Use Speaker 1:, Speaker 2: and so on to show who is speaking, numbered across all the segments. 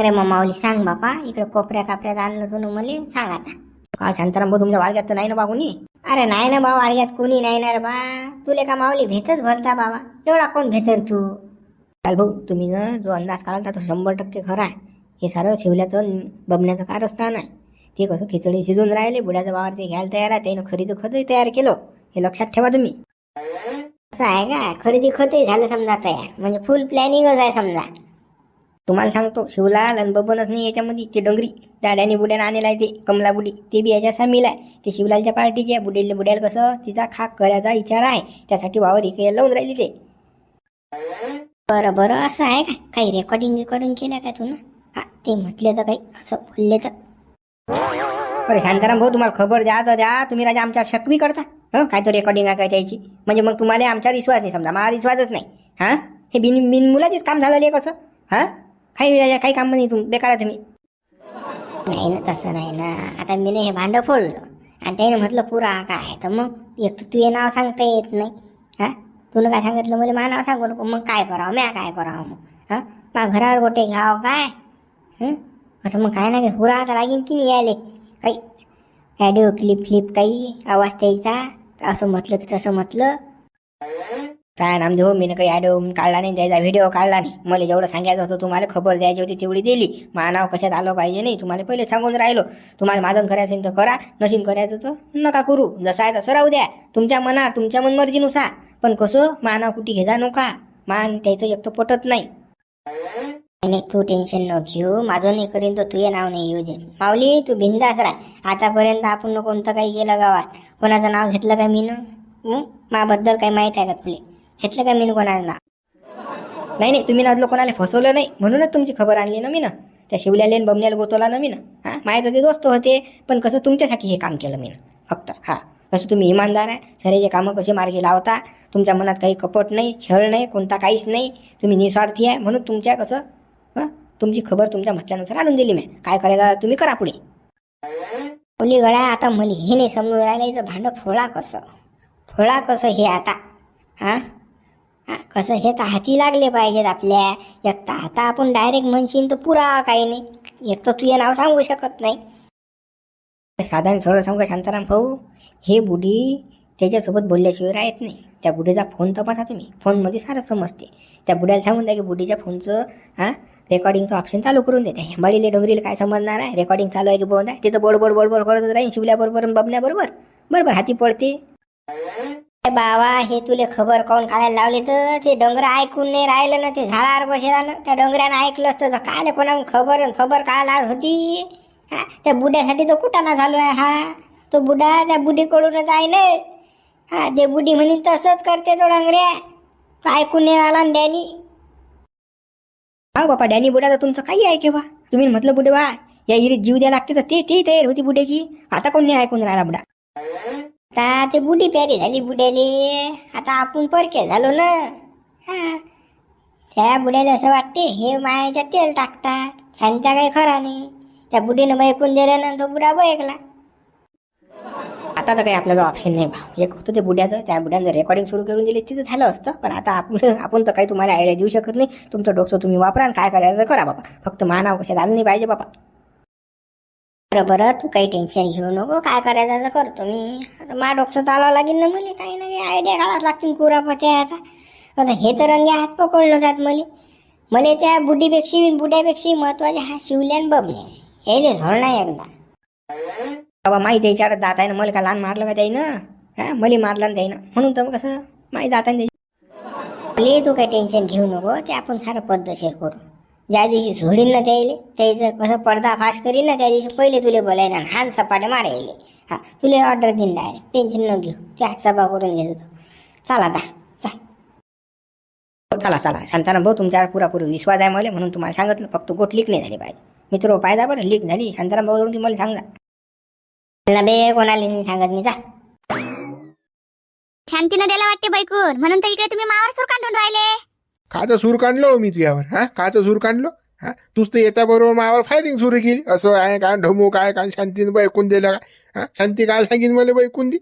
Speaker 1: अरे मग माऊली सांग बापा इकडे कोपऱ्या कापऱ्यात आणलं तू मला सांग आता.
Speaker 2: का शांताराम भाऊ तुमच्या वाळग्यात तर नाही ना बागुनी
Speaker 1: अरे नाही ना बा वाडग्यात कोणी नाही ना रे बा. तुले का माऊली भेटच भरता बाबा? एवढा कोण भेटर तू?
Speaker 2: चाल भाऊ तुम्ही ना जो अंदाज काढाल तो शंभर टक्के खरा आहे. हे सारं शिवल्याचं बबण्याचं बबण्याचं रस्ता नाही ते कसं खिचडी शिजून राहिले बुड्याचं वावर ते घ्यायला तयार आहे त्यानं खरेदी खतही तयार केलं. हे लक्षात ठेवा तुम्ही.
Speaker 1: असं आहे का? खरेदी खतही झालं समजा तयार. म्हणजे फुल प्लॅनिंगच आहे समजा.
Speaker 2: तुम्हाला सांगतो शिवलाल आणि बबनच नाही याच्यामध्ये. ते डोंगरी दाड्याने बुड्यानं आणलेला आहे ते कमला बुडी. ते बी याच्या सामील आहे. ते शिवलालच्या पार्टीचे बुडेल बुड्याला कसं तिचा खाक करायचा विचार आहे. त्यासाठी वावर इकडे लावून राहिली ते.
Speaker 1: बरं बरं असं आहे का? काही रेकॉर्डिंग रेकॉर्डिंग केलं का तू ना? हा ते म्हटले तर काही असं बोलले तर.
Speaker 2: बरं शांताराम भाऊ तुम्हाला खबर द्या तर द्या. तुम्ही राजा आमच्यावर शकवी करता. हं काय तर रेकॉर्डिंग आहे काय त्याची. म्हणजे मग तुम्हाला आमच्यावर विश्वास नाही समजा. मला विश्वासच नाही. हां? हे बिन बिन मुलाचेच काम झालेले आहे कसं? हां? काही राजा काही काम नाही तुम बेकार तुम्ही.
Speaker 1: नाही ना तसं नाही ना. आता मी हे भांडं फोडलं. आणि त्याने म्हटलं पुरा काय? तर मग एक तू तुझे नाव सांगता येत नाही. हा? तुला काय सांगितलं? मला मा नाव सांगू नको. मग काय करावं? म्या काय करावं मग? हा? मा घरावर गोटे घ्याव काय? असं मग काय नाही पुरा आता लागेल की नाही यायले? काही ॲडिओ क्लिप फ्लिप काही आवाज त्यायचा असं म्हटलं की तसं म्हटलं.
Speaker 2: काय नामदेव देऊ मी काही ॲडो काढला नाही त्याचा व्हिडिओ काढला नाही मला जेवढं सांगायचं होतं तुम्हाला खबर द्यायची होती तेवढी दिली मानाव नाव कशात आलं पाहिजे नाही तुम्हाला पहिले सांगून राहिलो तुम्हाला माझं करायचं असेल तर करा नशीन करायचं तर नका करू जसं आहे तसं राहू द्या तुमच्या मनात तुमच्या मनमर्जीनुसार पण कसं मानाव कुठे घेजा नका मान त्याचं एक तर पटत नाही
Speaker 1: नाही तू टेन्शन न घेऊ माझं नाही करीन तर तुझे नाव नाही येऊ दे माऊली तू बिंदास राह आतापर्यंत आपण न कोणतं काही केलं गावात कोणाचं नाव घेतलं का मी ना माबद्दल काही माहीत आहे का तुले घेतलं का मी कोणाला
Speaker 2: नाही नाही तुम्ही ना कोणाला फसवलं नाही म्हणूनच तुमची खबर आणली ना मी ना त्या शिवल्याले बमण्याला गोतवला ना मी ना हां माझे ते दोस्त होते पण कसं तुमच्यासाठी हे काम केलं मी ना फक्त हां कसं तुम्ही इमानदार आहे सरेचे कामं कसे मार्गी लावता तुमच्या मनात काही कपट नाही छळ नाही कोणता काहीच नाही तुम्ही निस्वार्थी आहे म्हणून तुमच्या कसं हां तुमची खबर तुमच्या म्हटल्यानुसार आणून दिली मी काय करायचं तुम्ही करा पुढे
Speaker 1: ओली गळ्या आता मला हे नाही समजून राहिलं इथं भांडं फोळा कसं फोळा कसं हे आता हां हा, कसं हे तर हाती लागले पाहिजेत आपल्या. एक तर आता आपण डायरेक्ट म्हणशील तर पुरा काही नाही. एक तर तुझे नाव सांगू शकत नाही.
Speaker 2: साधारण सरळ सांगू शांताराम भाऊ? हे बुढी त्याच्यासोबत बोलल्याशिवाय राहत नाही. त्या बुढीचा फोन तपासा तुम्ही. फोनमध्ये सारं समजते. त्या बुढ्याला सांगून द्या की बुढीच्या फोनचं हां रेकॉर्डिंगचं ऑप्शन चालू करून देते. बडीले डोंगरीला काय समजणार आहे? रेकॉर्डिंग चालू आहे की बंद आहे? तिथं बडबड बडबड करत राहील शिवल्याबरोबर बबण्याबरोबर बरोबर हाती पडते
Speaker 1: बाबा हे तुले खबर कोण काढायला लावले तर ते डोंगर ऐकून नाही राहिलं ना ते झाडावर बसेला ना त्या डोंगरानं ऐकलं असतं तर काय कोणा खबर खबर काढायला होती? हा त्या बुड्यासाठी तो कुटाणा झालो आहे हा. तो बुडा त्या बुडीकडूनच आहे ना. हा ते बुडी म्हणून तसंच करते तो डोंगऱ्या. तो ऐकून नाही राहिला ना डॅनी.
Speaker 2: हा बापा डॅनी बुडा तर तुमचं काही ऐके बा तुम्ही म्हटलं बुडे वा या इरीत जीव द्या लागते तर ते ते तयार होती बुड्याची. आता कोण नाही ऐकून राहिला बुडा?
Speaker 1: आता ते बुडी प्यारी झाली बुड्याले. आता आपण परके झालो ना. हा. त्या बुड्याला असं वाटते हे मायाच्या तेल टाकतात. शांत्या काही खरा नाही. त्या बुडीनं बैकून दिलं ना तो बुडा बैकला
Speaker 2: आता तर काही आपल्याला ऑप्शन नाही भाव एक होतं ते बुड्याचं त्या बुड्यानं जर रेकॉर्डिंग सुरू करून दिली तिथं झालं असतं. पण आता आपण आपण तर काही तुम्हाला आयडिया देऊ शकत नाही. तुमचं डोकं तुम्ही वापरा आणि काय करायचं करा बाबा. फक्त मानाव कशात आलं नाही पाहिजे बाबा.
Speaker 1: बरं बरं तू काही टेन्शन घेऊ नको. काय करायचं तर करतो मी आता मा डोकसं चालावं लागेल ना मला. काही ना काही आयडिया काढावं लागतील कुरापत्या आता. आता हे तर रंगे हात पकडलं जात मला. मला त्या बुडीपेक्षा बुड्यापेक्षा महत्त्वाचे हा शिवल्यान बबने. हे झोळ नाही एकदा.
Speaker 2: बाबा माहिती याच्यावर जात आहे ना मला का लहान मारलं का त्याईनं? हा मला मारलं ना त्याईनं. म्हणून तर मग कसं? माहीत जात आहे
Speaker 1: ले तू काही टेन्शन घेऊ नको. ते आपण सारं पद्धतशीर करू. ज्या दिवशी सोडीन ना त्याले त्याचं कसं पडदा फाश करीन ना त्या दिवशी पहिले तुले बोलायला आणि हान सपाटे मारायले हा तुले ऑर्डर देईन डायरेक्ट टेन्शन न घेऊ. त्या सभा करून घेतो तू. चला आता चाल हो,
Speaker 2: चला चला. शांताराम भाऊ तुमच्यावर पुरापूर विश्वास आहे मला म्हणून तुम्हाला सांगितलं. फक्त गोट लीक नाही झाली पाहिजे मित्र हो, पायदा बरं लीक झाली. शांताराम भाऊ तुम्ही मला सांगा.
Speaker 1: बे कोणाला नाही सांगत मी जा.
Speaker 3: शांतीनं द्यायला वाटते बैकून म्हणून तर इकडे तुम्ही मावर सूर काढून राहिले.
Speaker 4: काचं सूर काढलो हो मी तुझ्यावर हा? काचं सूर काढलो हा? तूच तर येता बरोबर मावर फायरिंग सुरू केली. असं आहे काय ढमू काय काय शांतीनं बैकून दिलं काय हा? शांती काय सांगीन मला बैकून दी.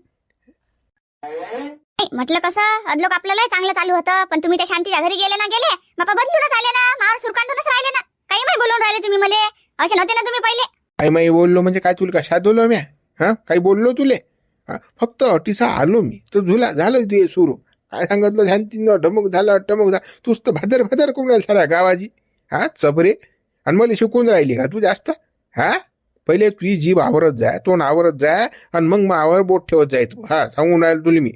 Speaker 3: म्हटलं कसं? अदलोक आपल्याला चांगलं चालू होतं पण तुम्ही त्या शांतीच्या घरी गेले ना गेले? बापा बदलूनच आले ना मावर सूर काढूनच राहिले ना. काही नाही बोलून राहिले तुम्ही मला? असे नव्हते ना तुम्ही पहिले?
Speaker 4: आई माई बोललो म्हणजे काय तुला का शादवलं म्या? हा? काही बोललो तुले? फक्त अटीसा आलो मी. तर झुला झालं ते सुरू. काय सांगितलं? शांतीनं ढमक झालं टमक झालं तूच तर भादर भादर करून राहिली गावाजी गावाची. हा चपरे? आणि मला शिकून राहिली का तू जास्त? हा? पहिले तुझी जीभ आवरत जाय तोंड आवरत जाय आणि मग मावर बोट ठेवत जाय तू हा सांगून राहिलो तुला मी.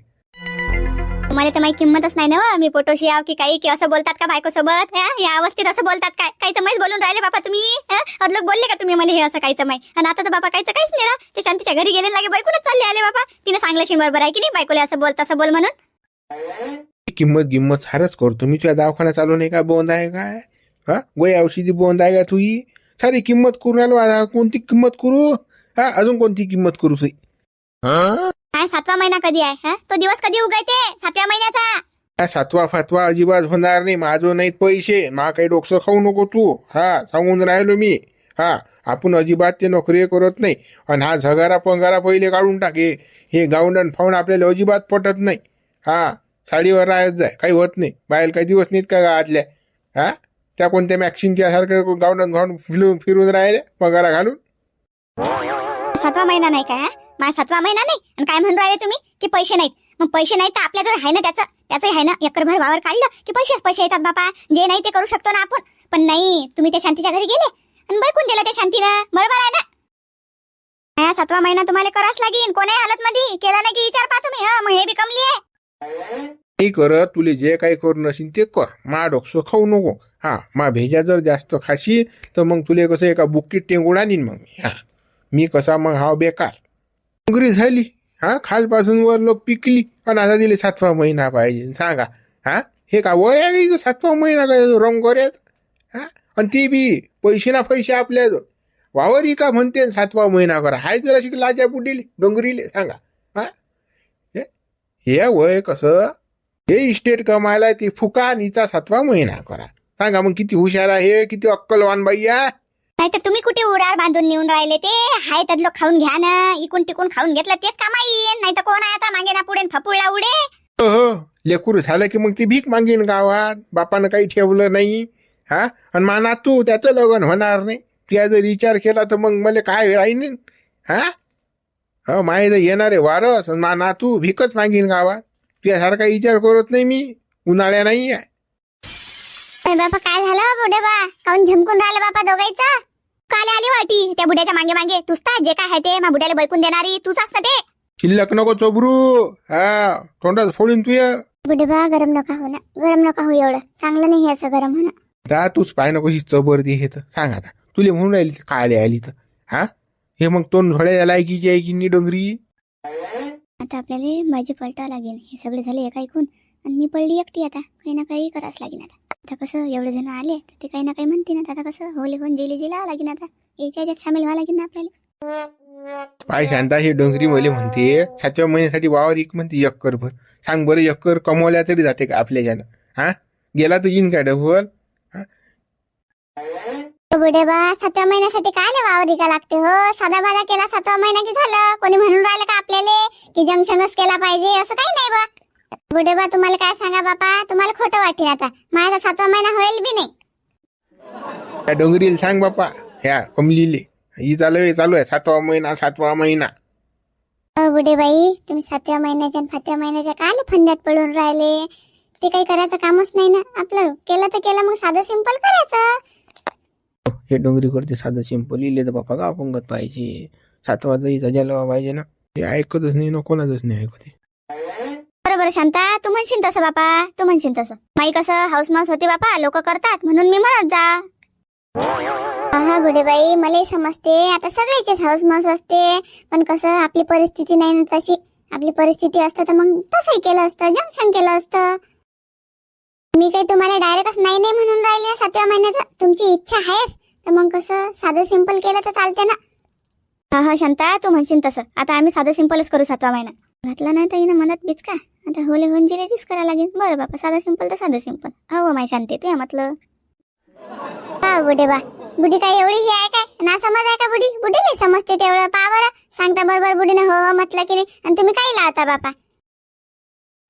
Speaker 3: तुम्हाला तर माझी किंमतच नाही ना हो. मी पोटोशी आव की काही की असं बोलतात का बायको सोबत या अवस्थेत असं बोलतात काय काहीच माहीत बोलून राहिले बापा तुम्ही? अदलोक बोलले का तुम्ही मला हे असं काहीच माही आणि आता तर बाबा काहीच काहीच नाही ना. ते शांतीच्या घरी गेले लागे बायकोनच चालले आले बाबा तिने सांगलं शिन बरोबर आहे की नाही? बायकोला असं बोल तसं बोल म्हणून.
Speaker 4: किंमत गिंमत सारच करतो मी तुझ्या दवाखाना चालू नाही का बोंद आहे काय? हा? गोय औषधी बोंद आहे का तुझी सारी किंमत करून राहिलो आता कोणती किंमत करू? हा अजून कोणती किंमत करू तुझी
Speaker 3: काय सातवा महिना कधी आहे हा? तो दिवस कधी उगायते सातव्या महिन्याचा.
Speaker 4: हा सातवा फातवा अजिबात होणार नाही. माझं नाहीत पैसे. मा काही डोकसं खाऊ नको तू. हा सांगून राहिलो मी. हा आपण अजिबात ते नोकरी करत नाही. आणि हा झगारा पंगारा पहिले काढून टाके. हे गाऊंडन फाऊन आपल्याला अजिबात पटत नाही. हा साडीवर राहत जाय. काही होत नाही. बाहेर काही दिवस नाहीत का गावातल्या? हा? त्या कोणत्या मॅक्सिनच्या सारखं गाऊंडन घालून फिरून फिरून राहिले पगारा घालून?
Speaker 3: सातवा महिना नाही काय हा? माझा सातवा महिना नाही? आणि काय म्हणून राहिले तुम्ही? की पैसे नाहीत. मग पैसे नाहीत तर आपल्या जो आहे ना त्याचं? त्याचं आहे ना? एकरभर वावर काढलं की पैसेच पैसे येतात बापा. जे नाही ते करू शकतो ना आपण. पण नाही तुम्ही त्या शांतीच्या घरी गेले. आणि बैकून दिलं त्या शांतीनं. बरोबर आहे ना? हा, सातवा महिना तुम्हाला कराच लागेल. कोणाही हालत मध्ये केला नाही की विचार पा तुम्ही. हा मग हे बी कमली आहे
Speaker 4: नाही करत तुले जे काही करू नशील ते कर. मा डोकसं खाऊ नको. हा मा भेजा जर जास्त खाशी तर मग तुले कसं एका बुक्कीत टेंगूड आणीन मग. मी हा मी कसा मग हा बेकार. डोंगरी झाली. हा खालपासून वर लोक पिकली. पण आता दिले सातवा महिना पाहिजे. सांगा. हा हे का वय आहे सातवा महिना काय रंगोऱ्याच हा आणि ते बी पैसे ना पैसे आपल्या वावरी का म्हणते सातवा महिना करा. हाय जरा शिक लाजा बुडीले डोंगरीले. सांगा. हे वय कसं? हे इस्टेट कमायला ते फुका हिचा सातवा महिना करा. सांगा मग किती हुशार आहे किती अक्कलवान बाई आहे?
Speaker 3: नाही तर तुम्ही कुठे उडार बांधून नेऊन राहिले ते? हाय तदलो खाऊन घ्या ना. इकून टिकून खाऊन घेतलं तेच कामा येईन नाही तर कोण आता मागे ना पुढे फपुळा उडे?
Speaker 4: हो हो लेकूर झालं की मग ती भीक मागीन गावात. बापानं काही ठेवलं नाही हा? आणि माना तू त्याचं लग्न होणार नाही. त्या जर विचार केला तर मग मला काय राहीन हा? हो जर येणारे वारस. माना तू भीकच मागीन गावात. तुझ्यासारखा विचार करत नाही मी. उन्हाळ्या नाही आहे
Speaker 3: अरे बापा काय झालं? बुढे बा. काऊन झमकून राहिलं बापा दोघांचं काले आली वाटी. त्या बुड्याच्या मागे मागे. तूच तर जे काय आहे ते मा बुड्याला बैकून देणारी. तूच असतं ते.
Speaker 4: शिल्लक नको चोबरू. हा तोंडात फोडीन तू या.
Speaker 3: बुढे बा गरम नका हो ना. गरम नका हो एवढं. चांगलं नाही हे असं गरम होणं.
Speaker 4: दा तूच पाय नको कशी चबरती हे तर. सांग आता. तुले म्हणून राहिली तर काय आली तर. हा? हे मग तोंड थोड्या लायकीची आहे की नाही डोंगरी?
Speaker 3: आता आपल्याला माझी पलटा लागेल. हे सगळे झाले एक ऐकून. आणि मी पडली एकटी आता. काही ना काही करावंच लागेल आता. आता कसं? एवढे जण आले तर ते काही ना काही म्हणते ना. आता कसं? होले होऊन जेली जेला लागेल आता. याच्या याच्यात सामील व्हावं लागेल ना आपल्याला.
Speaker 4: पाय शांता ही डोंगरी मले म्हणते. सातव्या महिन्यासाठी वावर एक म्हणते एकर भर. सांग बरं एकर कमवल्या तरी जाते का आपल्या ज्यानं हा? गेला तर येईन काय डबल?
Speaker 3: बुढे बा सातव्या महिन्यासाठी काय वावर विका लागते हो? साधा बाधा केला सातवा महिना की झालं? कोणी म्हणून राहिलं का आपल्याला? की जंक्शनच केला पाहिजे? असं काही नाही बा बुढे बा तुम्हाला काय सांगा बापा? तुम्हाला खोटं वाटेल आता. माझा सातवा महिना होईल बी नाही.
Speaker 4: त्या डोंगरीला सांग बापा. ह्या कमलीले. ही चालू आहे चालू आहे. सातवा महिना सातवा महिना.
Speaker 3: बुढे बाई तुम्ही सातव्या महिन्याच्या आणि सातव्या महिन्याच्या काय फंद्यात पडून राहिले? ते काही करायचं कामच नाही ना. आपलं केलं तर केलं मग साधं सिंपल करायचं.
Speaker 4: हे डोंगरी करते साधं सिंपल तर बापा का अपंगत पाहिजे. सातवा जरी सजायला पाहिजे ना. ते ऐकतच नाही ना कोणाचंच नाही ऐकते
Speaker 3: बरोबर शांता तू म्हणशील तसं बापा तू म्हणशील तसं. माई कसं हाऊस माऊस होते बापा लोक करतात म्हणून मी म्हणत जा. हा गुडेबाई मलाही समजते आता सगळ्याचेच हाऊस माऊस असते. पण कसं आपली परिस्थिती नाही ना तशी. आपली परिस्थिती असतं तर मग तसंही केलं असतं जंक्शन केलं असतं. मी काही तुम्हाला डायरेक्ट नाही नाही म्हणून राहिले ना सातव्या महिन्याचं. तुमची इच्छा आहेच. तर मग कसं? साधं सिंपल केलं तर चालते ना? हा हा शांता तू म्हणशील तसं. आता आम्ही साधं सिंपलच करू सातवा महिना. घातला नाही तर हिनं मनात बीच का आता होले होऊन जिरेचीच करायला लागेल. बरं बापा साधं सिंपल तर साधं सिंपल हो माय शांती तू म्हटलं. हा बुढे बा बुढी काय एवढी ही आहे काय? ना समज आहे का बुढी? बुढीला समजते तेवढं. पा बरं. सांगता बरोबर बुढीने हो हो म्हटलं की नाही. आणि तुम्ही काही लावता बापा?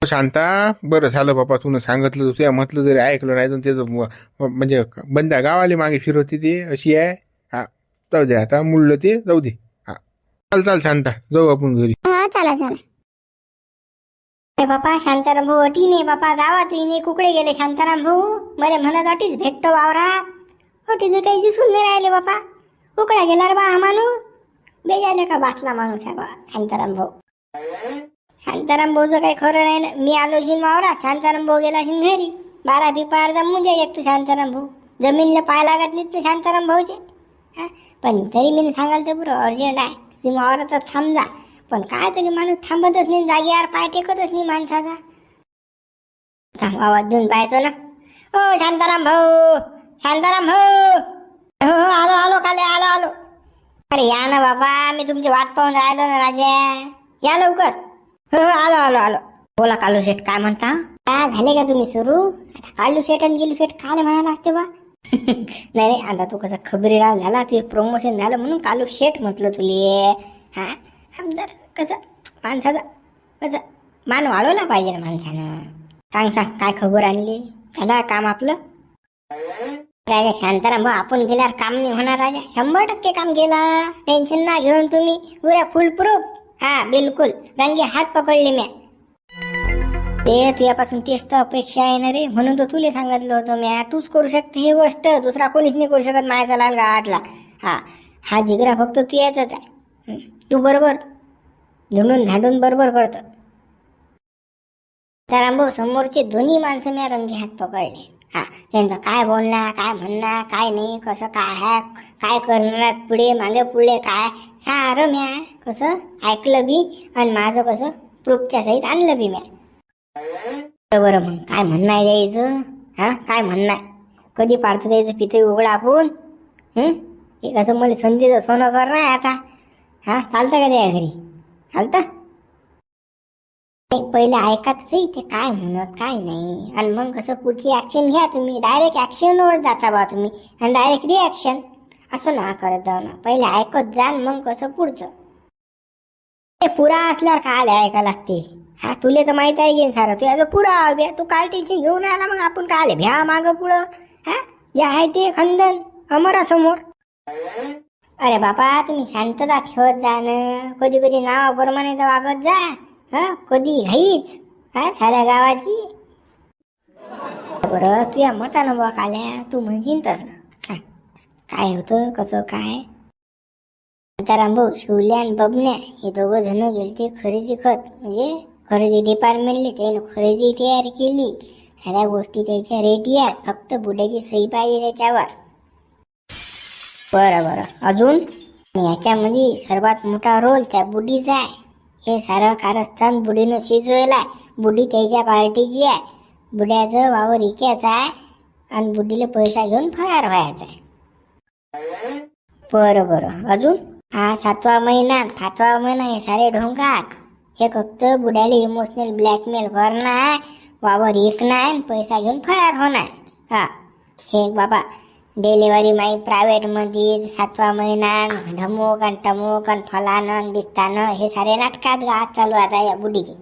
Speaker 4: शांता बरं झालं बापा तुनं सांगितलं तुझ्या म्हटलं जरी ऐकलं नाही तर त्याचं म्हणजे बंदा गावाले मागे फिरवते ते अशी आहे. हा जाऊ दे आता मुळलं ते जाऊ दे. हा. चाल चाल शांता जाऊ आपण घरी.
Speaker 3: हा चला चला.
Speaker 1: अरे बापा शांताराम भाऊ अटी नाही बापा गावात नाही कुकडे गेले शांताराम भाऊ? मला म्हणत अटीच भेटतो वावरात. अटीच काही दिसून नाही राहिले बापा. कुकडा गेला रे बा हा माणूस. बेजाले का बसला माणूस आहे बा शांताराम भाऊ? शांताराम भाऊचं काही खरं नाही ना. मी आलो शिन वावरात शांताराम भाऊ गेला शिन घरी. बारा पिपा अर्धा मुंजे एक तर शांताराम भाऊ. जमीनला पाय लागत नाहीत ना शांताराम भाऊचे. हां? पण तरी मी सांगाल तर बरं अर्जंट आहे. तुम्ही वावरातच थांबजा. पण काय तरी माणूस थांबतच नाही जागेवर पाय टेकतच नाही माणसाचा. थांब आवाज देऊन पाहतो ना. ओ शांताराम भाऊ! शांताराम भाऊ! हो हो आलो आलो काले आलो आलो. अरे या ना बाबा मी तुमची वाट पाहून राहिलो ना राजा. या लवकर. हो हो आलो आलो आलो. बोला कालू शेठ काय म्हणता? काय झाले का तुम्ही सुरू? आता कालू शेठ आणि गेलू शेठ काय म्हणा लागते बा? नाही नाही आता तू कसं खबरीला झाला तू प्रमोशन झालं म्हणून कालू शेठ म्हटलं तुले. हा? आमदार कसं माणसाचा कसं मान वाढवला पाहिजे ना माणसानं. सांग सांग काय खबर आणली? झाला काम आपलं? राजा शांताराम भाऊ आपण गेल्यावर काम नाही होणार राजा. शंभर टक्के काम केला. टेन्शन ना घेऊन तुम्ही पुऱ्या फुल प्रूफ हा बिलकुल. रंगे हात पकडले म्या. ते तुझ्यापासून तेच तर अपेक्षा आहे ना रे. म्हणून तर तुले सांगितलं होतं म्या. तूच करू शकते ही गोष्ट. दुसरा कोणीच नाही करू शकत माझ्या लाल गावातला हा हा जिगरा फक्त तू याचाच आहे. तू बरोबर. झुंडून झाडून बरोबर करतं. तर भाऊ समोरचे दोन्ही माणसं म्या रंगी हात पकडले. हा त्यांचं काय बोलणार काय म्हणणार काय नाही कसं काय आहे काय करणार पुढे मागे पुढे काय? सारं म्या कसं? ऐकलं बी आणि माझं कसं? प्रूफच्या सहित आणलं बी म्या. बरं बरं मग काय म्हणणार द्यायचं हा काय म्हणणार? कधी पाडतं द्यायचं पितळी उघडा आपण? हे कसं मला संधीचं सोनं करणार आहे आता? हा चालतं का त्या घरी? चालतं? पहिले ऐकाच सही ते काय म्हणत काय नाही. आणि मग कसं पुढची ऍक्शन घ्या तुम्ही. डायरेक्ट ऍक्शनवर जाता बा तुम्ही. आणि डायरेक्ट रिॲक्शन असं ना करत जाऊ ना. पहिले ऐकत जा मग कसं पुढचं. ते पुरा असल्यावर काय ऐका लागते? हा तुले तर माहीत आहे की सारं. तू याचं पुरा भ्या. तू काल टेन्शन घेऊन आला मग आपण काय आले भ्या माग पुढं. हा जे आहे ते खंदन अमरासमोर. अरे बापा तुम्ही शांतता ठेवत जा ना. कधी कधी नावाप्रमाणे तर वागत जा. हा कधी? घाईच हा साऱ्या गावाची. बरं तुझ्या मतानं बा आल्या. तू म्हणशील तसं. काय? होतं? कसं? काय? सीताराम भाऊ शिवल्या आणि बबन्या हे दोघं जण गेलते खरेदी खत. म्हणजे खरेदी डिपार्टमेंटले त्यानं खरेदी तयार केली. साऱ्या गोष्टी त्याच्या रेडी आहेत. फक्त बुड्याची सही पाहिजे त्याच्यावर. बरं बरं. अजून? याच्यामध्ये सर्वात मोठा रोल त्या बुडीचा आहे. हे सारं कारस्थान बुढीनं शिजवेल आहे बुढी त्याच्या पार्टीची आहे. बुड्याचं वावर इक्याचं आहे. आणि बुढीला पैसा घेऊन फरार व्हायचा आहे. बरं बरं. अजून? हा सातवा महिना. सातवा महिना हे सारे ढोंगाक हे फक्त बुड्याला इमोशनल ब्लॅकमेल करणार. वावर विकणार आणि पैसा घेऊन फरार होणार. हा. हे बाबा डिलेवरी माई प्रायव्हेटमध्ये सातवा महिना ढमूक आणि टमूक आणि फलानं आणि बिस्तानं हे सारे नाटकात गात चालू आता या बुडीचे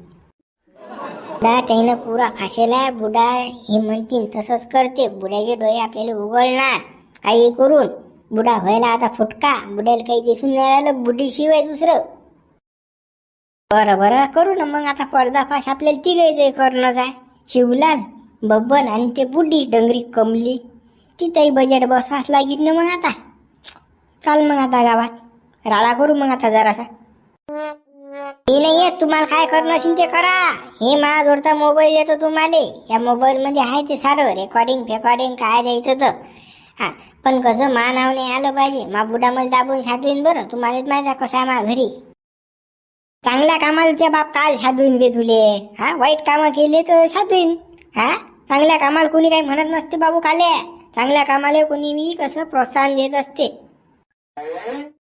Speaker 1: बुडा त्यानं पुरा खाशेला बुडा हे म्हणतील तसंच करते बुड्याचे डोळे आपल्याला उघडणार काही करून बुडा व्हायला आता फुटका बुड्याला काही दिसून नाही राहिलं बुडी शिवाय दुसरं बरं बरं करू ना मग आता पर्दाफाश आपल्याला तिघे करणंच आहे शिवलाल बब्बन आणि ते बुडी डंगरी कमली तिथंही बजेट बसवाच लागेल ना मग आता. चाल मग आता गावात. राळा करू मग आता जरासा. मी नाही येत तुम्हाला काय करणं असेल ते करा. हे माझ्याजवळचा मोबाईल येतो तुम्हाला. या मोबाईल मध्ये आहे ते सारं. रेकॉर्डिंग फेकॉर्डिंग काय द्यायचं तर. हा पण कसं मा नाव नाही आलं पाहिजे. मा बुडा मला दाबून साधवीन बरं. तुम्हालाच माहिती आहे कसं आहे मा घरी. चांगल्या कामाला त्या बाप काल साधवीन बे तुले हा वाईट कामं केले तर साधवीन. हा चांगल्या कामाला कोणी काही म्हणत नसते बाबू काल्या चांगल्या कामाला कोणीही कसं प्रोत्साहन देत असते?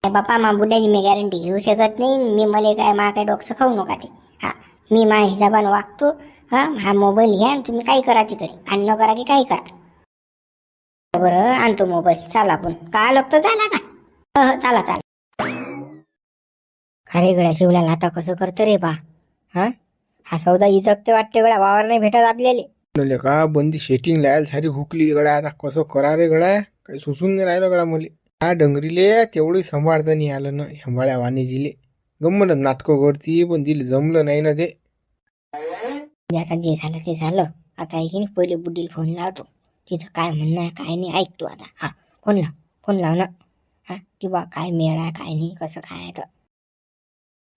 Speaker 1: बापा मा बुड्याची मी गॅरंटी घेऊ शकत नाही. मी मला काय मा काय डोकं खाऊ नका ते. हा मी मा हिसाबानं वागतो. हा हा मोबाईल घ्या आणि तुम्ही काय करा तिकडे. आणि न करा की काय करा. बरं आणतो मोबाईल चाल आपण. काय लागतो? चाला का हो, हो चाला चाला. खरे गड्या शिवल्याला आता कसं करतं रे बा? हा?
Speaker 2: हा सौदा इजकते वाटते गड्या. वावर नाही भेटत आपल्याला.
Speaker 4: म्हणले का बंदी शेटिंग लायल सारी हुकली गड्या आता कसं करा रे गड्या? काही सुसून नाही राहिलं गड्या मुली. हा डंगरीले तेवढी सांभाळता नाही आलं ना हेंबाळ्या वाणीजीले. गंमतच नाटकं करती पण तिला जमलं नाही ना ते.
Speaker 1: आता जे झालं ते झालं. आता आहे की नाही पहिले बुड्डीला फोन लावतो. तिचं काय म्हणणं आहे काय नाही ऐकतो आता. हा फोन लाव. फोन लाव ना. हा किंवा काय मेळ आहे काय नाही कसं काय आहे तर.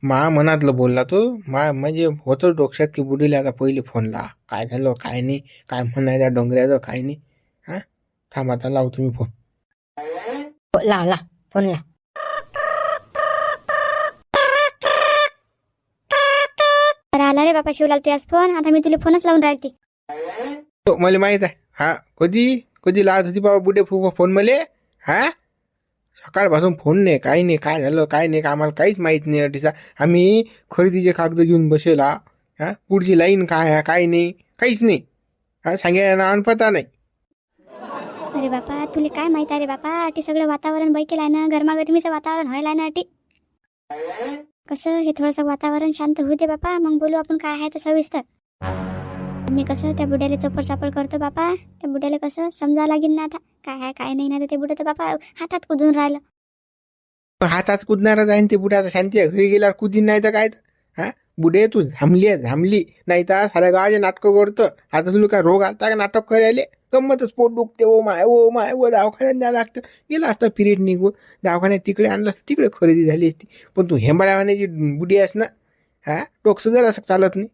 Speaker 4: मा मनातलं बोलला तो मा म्हणजे होतं डोक्यात की बुडीला आता पहिले फोन ला काय झालं काय नाही काय म्हणणं त्या डोंगऱ्याचं काय नाही. हा? थांब आता लाव तुम्ही फोन
Speaker 1: लाव लाव फोन
Speaker 3: तर आला रे बापा शिवलाल तुझ्याच फोन आता मी तुला फोनच लावून राहिली
Speaker 4: हो, मला माहीत आहे. हा कधी? कधी लावत होती बाबा बुडे फो फोन मले? हा? सकाळपासून फोन नाही काही नाही काय झालं काय नाही आम्हाला काहीच माहीत नाही अटीसा आम्ही खरेदीचे कागद घेऊन बसेला हा पुढची लाईन काय आहे काय नाही काहीच नाही. हा सांगायला अनपता नाही.
Speaker 3: अरे बापा तुला काय माहीत आहे रे बापा अटी सगळं वातावरण बैकेल आहे ना गरमागरमीचं वातावरण व्हायला ना अटी कसं हे थोडंसं वातावरण शांत होऊ दे बापा मग बोलू आपण काय आहे तर सविस्तर. मी कसं त्या बुड्याला चोपड चापड करतो बापा? त्या बुड्याला कसं समजावं लागेल ना आता? काय आहे काय नाही ना ते बुडं तर बापा हातात कुदून राहिलं.
Speaker 4: हातात कुदणारच जाईन ते बुडा? शांती आहे. घरी गेल्यावर कुदीन नाही तर काय तर. हा? बुडे तू झामली आहे झामली. नाही तर साऱ्या गावाचे नाटकं करतं. आता तुला काय रोग आलता का नाटक करायला? गंमतच पोट दुखते oh my oh my oh दवाखान्यात द्यावं लागतं. गेला असता पिरियड निघून. दवाखान्यात तिकडे आणलं असतं तिकडे खरेदी झाली असती. पण तू हेंबाळ्यावाण्याची बुडी आहेस ना हा? टोकसं जर असं चालत नाही.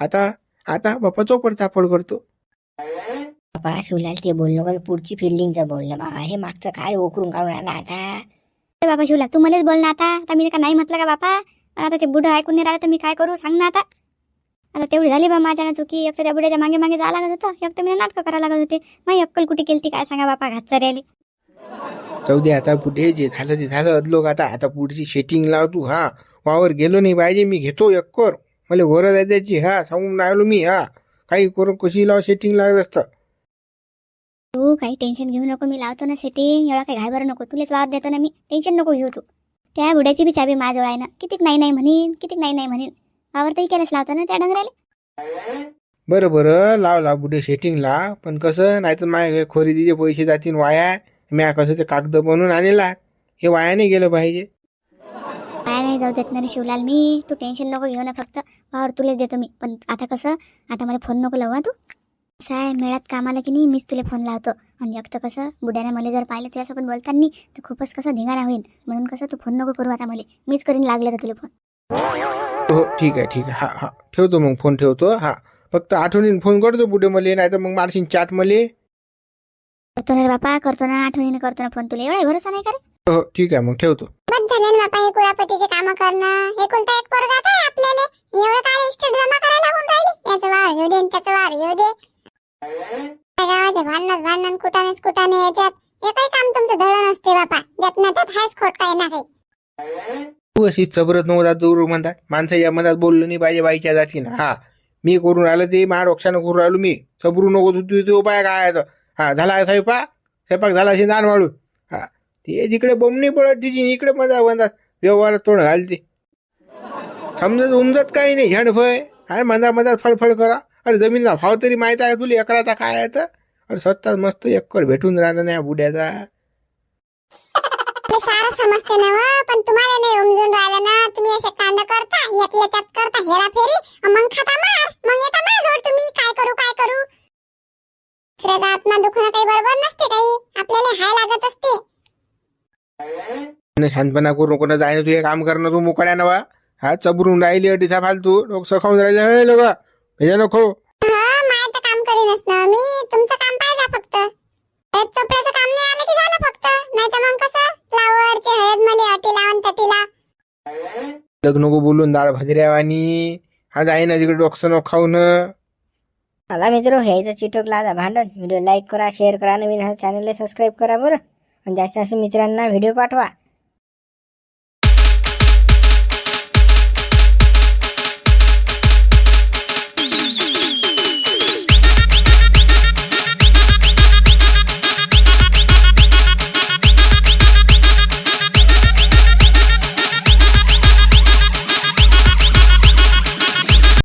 Speaker 4: आता आता बाप्पा चोपड चापड करतो.
Speaker 1: बाबा शिवलाल ते बोलणं का पुढची फिल्डिंगचं बोलणं बाबा हे मागचं काय ओकरून काढून आला आता?
Speaker 3: बाबा शिवला तू मलाच बोल ना आता. आता मी का नाही म्हटलं का बापा आता ते बुडं ऐकून नाही राहिलं तर मी काय करू? सांग ना आता. आता तेवढी झाली बा माझ्यानं चुकी. एक तर त्या बुड्याच्या मागे मागे जावं लागत होतं. एक तर मी नाटकं करायला लागत होते. माझी अक्कल कुठे केली ती काय सांगा बापा घातचऱ्याली.
Speaker 4: चौदे आता पुढे जे झालं ते झालं. अदलोक आता आता पुढची शेटिंग लाव तू हा. वावर गेलो नाही पाहिजे मी घेतो एक्कर मला गरज आहे त्याची हा सांगून राहिलो मी हा. काही करून कशी लाव शेटिंग लागलं असतं.
Speaker 3: तू काही टेन्शन घेऊ नको मी लावतो ना सेटिंग एवढा काही घाबरू नको तुलाच वाद देतो ना मी. टेन्शन नको घेऊ तू. त्या बुड्याची बी चाबी माझ्याजवळ आहे ना कितीक नाही नाही म्हणीन कितीक नाही नाही म्हणीन. वावर तरी केलंच लावतो ना त्या डंगराला.
Speaker 4: बरं बरं लाव लाव बुढे शेटिंग ला. पण कसं नाही तर माझ्या खरेदीचे पैसे जातील वाया. म्या कसं ते कागद बनवून आणला. हे वाया नाही गेलं पाहिजे.
Speaker 3: नाही जाऊ देत. ना रे शिवलाल मी तू टेन्शन नको घेऊ ना फक्त. वावर तुलाच देतो मी. पण आता कसं? आता मला फोन नको लावू हा तू? कसं आहे मेळ्यात कामाला की नाही मीच तुला फोन लावतो. आणि एक तर कसं बुड्याने मला जर पाहिलं तुझ्यासोबत बोलताना तर खूपच कसं धिंगाणा होईल म्हणून कसं तू फोन नको करू आता मला. मीच करीन लागलं तर तुला फोन
Speaker 4: हो ठीक आहे ठीक आहे. हा हा. ठेवतो मग फोन ठेवतो हा. फक्त आठवणीने फोन करतो बुढे मले नाही तर मग मारशीन चाट मले.
Speaker 3: करतो ना रे बापा करतो ना आठवणीने करतो ना फोन तुला. एवढा भरोसा नाही का रे?
Speaker 4: हो ठीक आहे मग ठेवतो.
Speaker 3: झाले ना बापा हे कुळापतीचे काम करणं हे कोणता एक पोरगा आहे आपल्याला? एवढं काय इस्टेट जमा करायला लागून राहिली? याचं वार येऊ दे त्याचं वार येऊ दे. गावाचे भांडण भांडण कुटानेच कुठाने याच्यात हे काही काम तुमचं धळ नसते बापा. ज्यात ना त्यात हाच खोट काय ना काही.
Speaker 4: तू अशी चबरत नव्हता दूर म्हणतात माणसं या मनात बोललो नाही पाहिजे बाईच्या जातीनं. हा. मी करून राहिलो ते माझ्या डोक्षानं करून राहिलो मी. सबरू नको तू तुझे उपाय काय हा झाला आहे स्वयंपाक? स्वयंपाक झाला अशी दान वाळू ते तिकडे बोंब पडत तिची इकडे मजा म्हणतात व्यवहारात तोंड घालते. समजत उमजत काही नाही झड फळ काय मजा मधात फडफड करा. अरे जमीनला भाव तरी माहीत आहे तुला? एकराचा काय आहे तर? अरे स्वतः मस्त एकर भेटून राहणार नाही बुड्याचा.
Speaker 3: समजते ना हो, पण तुम्हाला नाही उमजून राहिलं ना. तुम्ही असे कांड करता यातल्या त्यात करता हेराफेरी मग खाता मार मग येता तुम्ही. काय करू काय करू? दुसऱ्याचा आत्मा दुखणं काही बरोबर नसते काही. आपल्याला हाय लागत असते.
Speaker 4: शांतपणा करू नको जाय ना तू हे काम करणं तू मुकड्या नवा. हा चबरून राहिली अडीसा फालतू. लोक सखावून राहिले हे लोक. हे नको.
Speaker 3: हा काम करीनच ना. मी तुमचं काम पाहिजे फक्त. एक चोपड्याचं काम नाही आलं की झालं फक्त. नाही तर मग कसं? फ्लावरचे हळद मले अटी लावून तटीला
Speaker 4: लग्न नको बोलून डाळ भाजऱ्यावानी हा जाई ना तिकडे डोकसं नको खाऊन.
Speaker 1: मला मित्र ह्याचं चिटकला आता भांडण. व्हिडिओ लाईक करा शेअर करा नवीन हा चॅनलला सबस्क्राईब करा बरं. म्हणजे जास्त असं मित्रांना व्हिडिओ पाठवा.